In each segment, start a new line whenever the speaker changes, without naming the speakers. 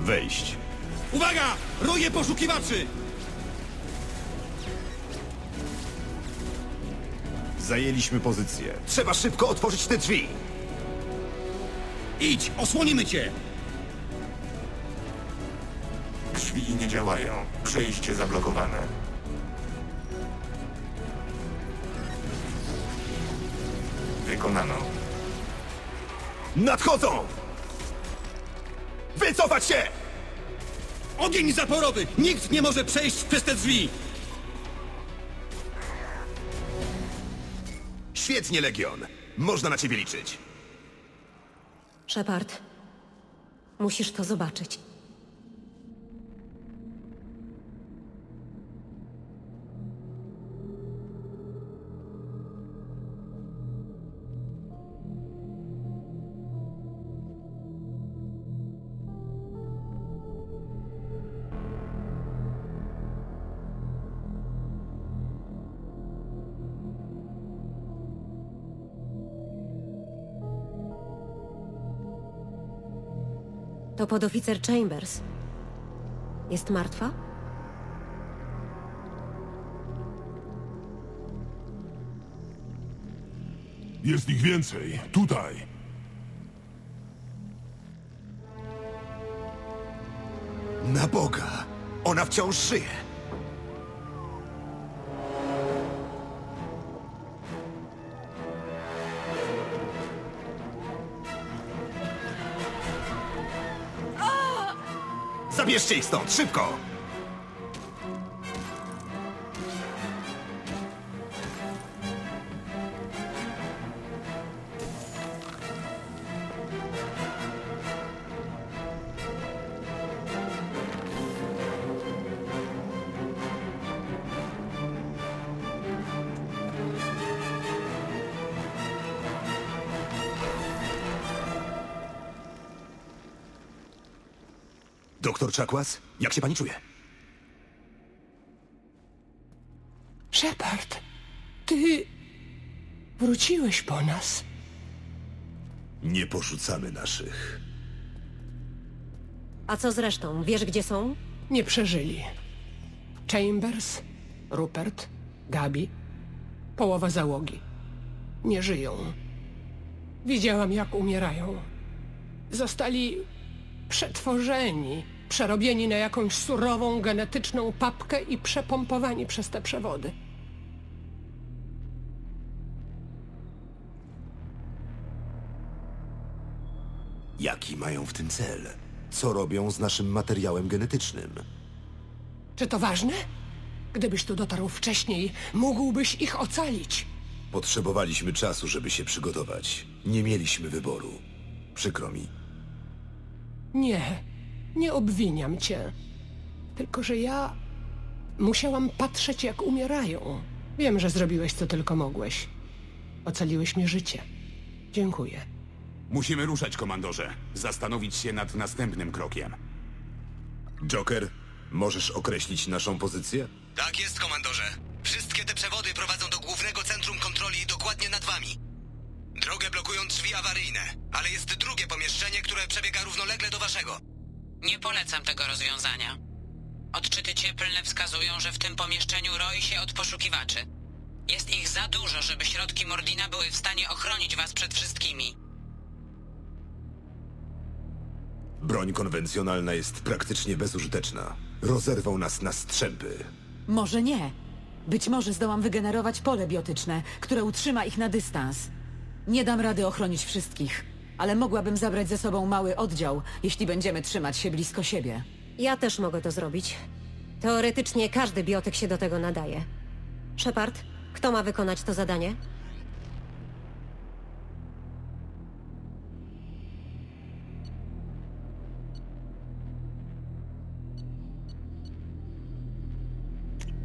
Wejść.
Uwaga! Roje poszukiwaczy!
Zajęliśmy pozycję. Trzeba szybko otworzyć te drzwi.
Idź, osłonimy cię!
Drzwi nie działają. Przejście zablokowane. Wykonano.
Nadchodzą! Wycofać się!
Ogień zaporowy! Nikt nie może przejść przez te drzwi!
Świetnie, Legion. Można na ciebie liczyć.
Shepard, musisz to zobaczyć. To podoficer Chambers. Jest martwa?
Jest ich więcej. Tutaj.
Na Boga! Ona wciąż żyje. Zabierzcie ich stąd, szybko! Doktor Czakłas, jak się pani czuje?
Shepard, ty wróciłeś po nas.
Nie porzucamy naszych.
A co z resztą? Wiesz, gdzie są?
Nie przeżyli. Chambers, Rupert, Gabi, połowa załogi. Nie żyją. Widziałam, jak umierają. Zostali przetworzeni, przerobieni na jakąś surową, genetyczną papkę i przepompowani przez te przewody.
Jaki mają w tym cel? Co robią z naszym materiałem genetycznym?
Czy to ważne? Gdybyś tu dotarł wcześniej, mógłbyś ich ocalić.
Potrzebowaliśmy czasu, żeby się przygotować. Nie mieliśmy wyboru. Przykro mi.
Nie, nie obwiniam cię. Tylko, że ja musiałam patrzeć, jak umierają. Wiem, że zrobiłeś, co tylko mogłeś. Ocaliłeś mi życie. Dziękuję.
Musimy ruszać, komandorze. Zastanowić się nad następnym krokiem.
Joker, możesz określić naszą pozycję?
Tak jest, komandorze. Wszystkie te przewody prowadzą do głównego centrum kontroli dokładnie nad wami. Drogę blokują drzwi awaryjne, ale jest drugie pomieszczenie, które przebiega równolegle do waszego.
Nie polecam tego rozwiązania. Odczyty cieplne wskazują, że w tym pomieszczeniu roi się od poszukiwaczy. Jest ich za dużo, żeby środki Mordina były w stanie ochronić was przed wszystkimi.
Broń konwencjonalna jest praktycznie bezużyteczna. Rozerwał nas na strzępy.
Może nie. Być może zdołam wygenerować pole biotyczne, które utrzyma ich na dystans. Nie dam rady ochronić wszystkich, ale mogłabym zabrać ze sobą mały oddział, jeśli będziemy trzymać się blisko siebie.
Ja też mogę to zrobić. Teoretycznie każdy biotyk się do tego nadaje. Shepard, kto ma wykonać to zadanie?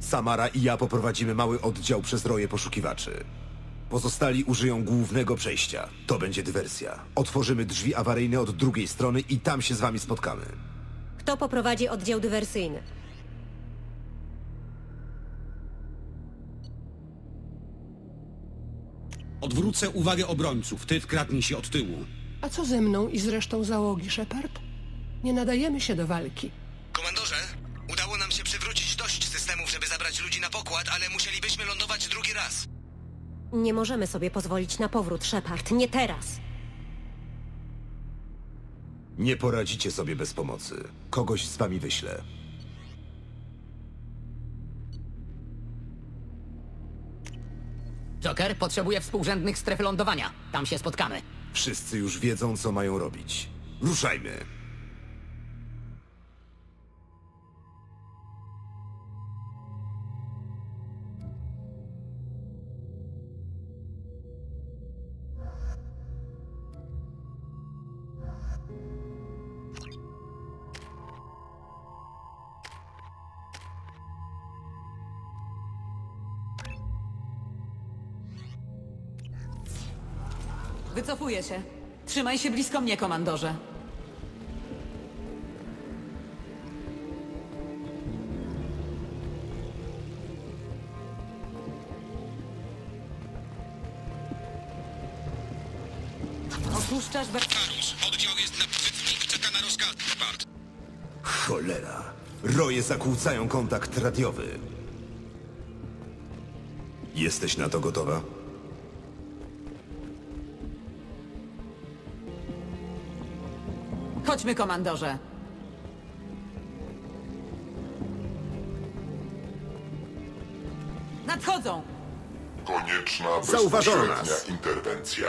Samara i ja poprowadzimy mały oddział przez roje poszukiwaczy. Pozostali użyją głównego przejścia. To będzie dywersja. Otworzymy drzwi awaryjne od drugiej strony i tam się z wami spotkamy.
Kto poprowadzi oddział dywersyjny?
Odwrócę uwagę obrońców. Ty wkradnij się od tyłu.
A co ze mną i z resztą załogi, Shepard? Nie nadajemy się do walki.
Komandorze, udało nam się przywrócić dość systemów, żeby zabrać ludzi na pokład, ale musielibyśmy lądować drugi raz.
Nie możemy sobie pozwolić na powrót, Shepard. Nie teraz.
Nie poradzicie sobie bez pomocy. Kogoś z wami wyślę.
Joker potrzebuje współrzędnych stref lądowania. Tam się spotkamy.
Wszyscy już wiedzą, co mają robić. Ruszajmy!
Wycofuję się. Trzymaj się blisko mnie, komandorze. Opuszczasz be...
Harus, oddział jest na czeka na rozkaz. Shepard.
Cholera! Roje zakłócają kontakt radiowy. Jesteś na to gotowa?
Chodźmy, komandorze. Nadchodzą!
Konieczna
Zauważono
bezpośrednia
nas.
interwencja.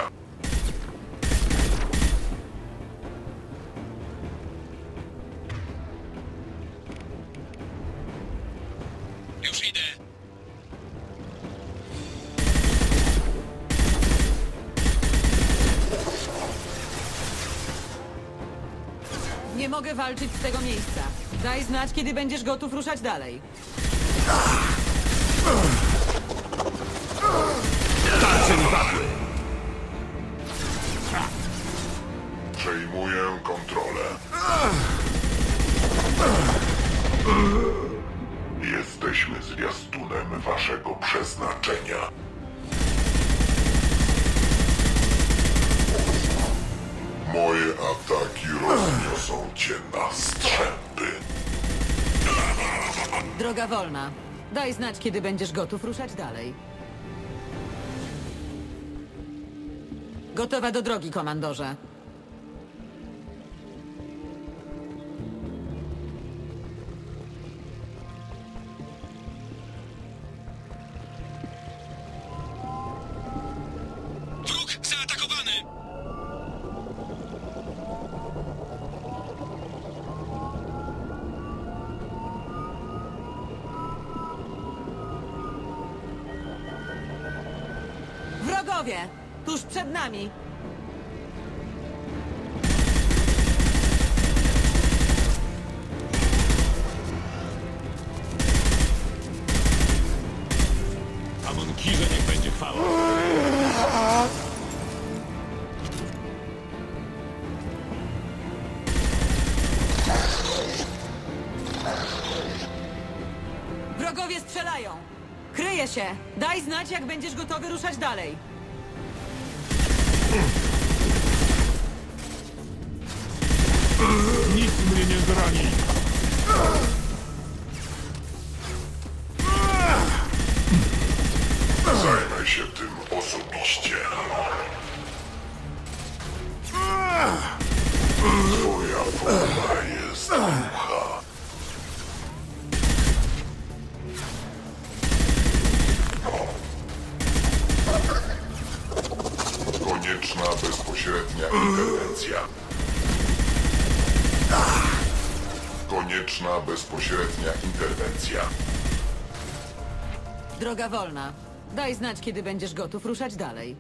Nie mogę walczyć z tego miejsca. Daj znać, kiedy będziesz gotów ruszać dalej.
Przejmuję kontrolę. Jesteśmy zwiastunem waszego przeznaczenia. Moje ataki rozniosą cię na strzępy.
Droga wolna. Daj znać, kiedy będziesz gotów ruszać dalej. Gotowa do drogi, komandorze. Wrogowie! Tuż przed nami!
Amonkirze niech będzie chwała.
Wrogowie strzelają! Kryję się! Daj znać, jak będziesz gotowy ruszać dalej.
Nic mnie nie zrani. Zajmę się tym osobiście. Twoja forma jest interwencja. Konieczna bezpośrednia interwencja.
Droga wolna. Daj znać, kiedy będziesz gotów ruszać dalej.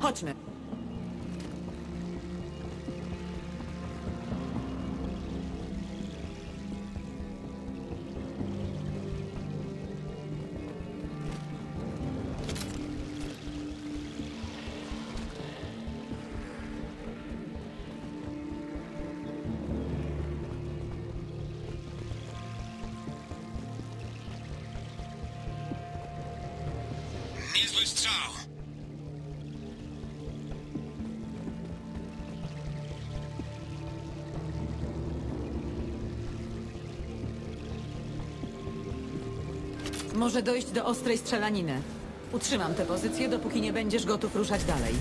Chodźmy.
Strzał.
Może dojść do ostrej strzelaniny. Utrzymam tę pozycję, dopóki nie będziesz gotów ruszać dalej.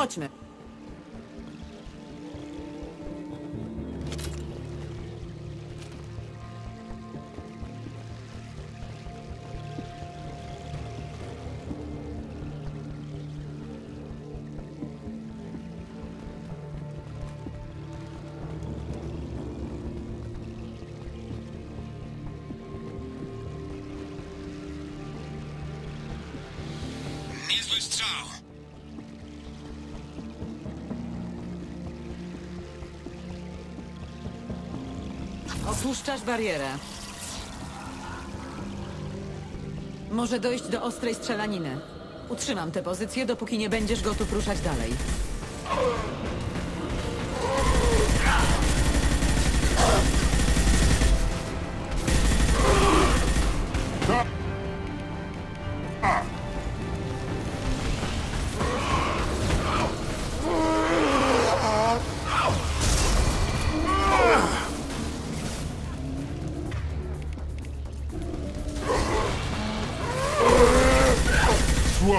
Chodźmy.
Niezły strzał.
Opuszczasz barierę. Może dojść do ostrej strzelaniny. Utrzymam tę pozycję, dopóki nie będziesz gotów ruszać dalej.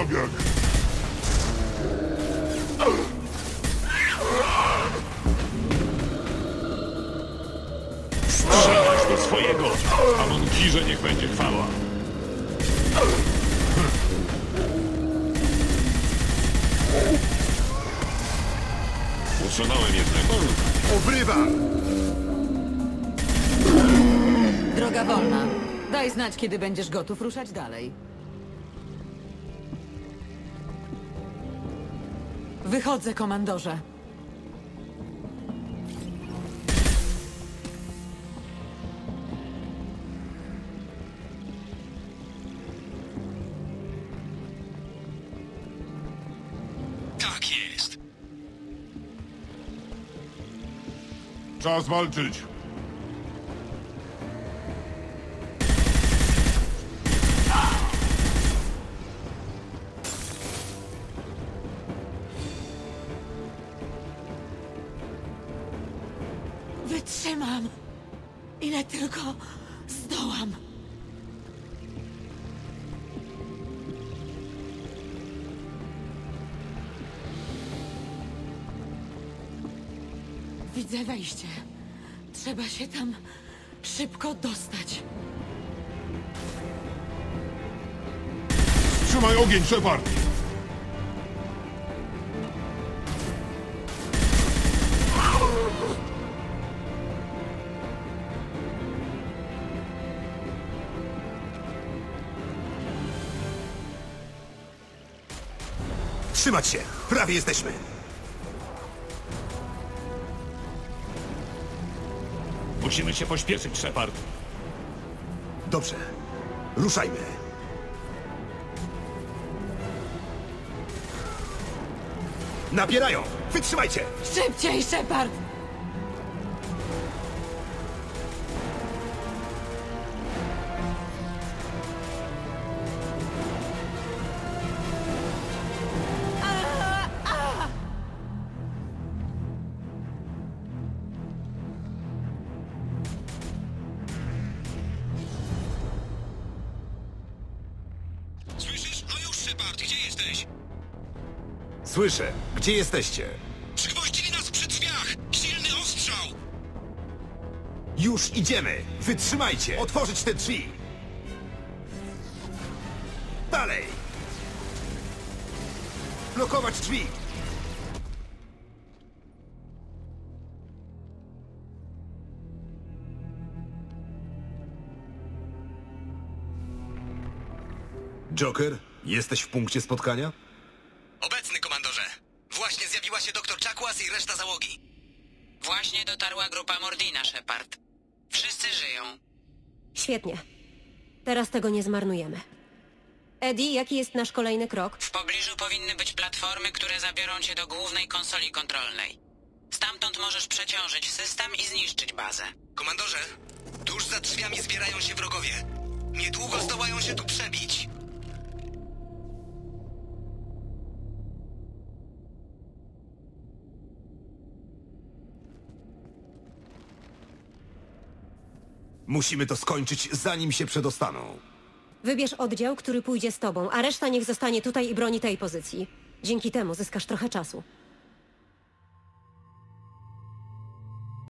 Słabiak!
Strzelasz do swojego, a Monkirze niech będzie chwała. Usunąłem jednego.
Obrywa!
Droga wolna. Daj znać, kiedy będziesz gotów ruszać dalej. Wychodzę, komandorze.
Tak.
Czas walczyć!
Widzę wejście. Trzeba się tam szybko dostać.
Trzymaj ogień, Shepard!
Trzymać się! Prawie jesteśmy!
Musimy się pośpieszyć, Shepard.
Dobrze. Ruszajmy. Napierają! Wytrzymajcie!
Szybciej, Shepard!
Słyszę. Gdzie jesteście?
Przygwoździli nas przy drzwiach! Silny ostrzał!
Już idziemy! Wytrzymajcie! Otworzyć te drzwi! Dalej! Blokować drzwi! Joker, jesteś w punkcie spotkania?
Obecny, komandorze. Właśnie zjawiła się doktor Czakłas i reszta załogi.
Właśnie dotarła grupa Mordina, Shepard. Wszyscy żyją.
Świetnie. Teraz tego nie zmarnujemy. Eddie, jaki jest nasz kolejny krok?
W pobliżu powinny być platformy, które zabiorą cię do głównej konsoli kontrolnej. Stamtąd możesz przeciążyć system i zniszczyć bazę.
Komandorze, tuż za drzwiami zbierają się wrogowie. Niedługo zdołają się tu przebić.
Musimy to skończyć, zanim się przedostaną.
Wybierz oddział, który pójdzie z tobą, a reszta niech zostanie tutaj i broni tej pozycji. Dzięki temu zyskasz trochę czasu.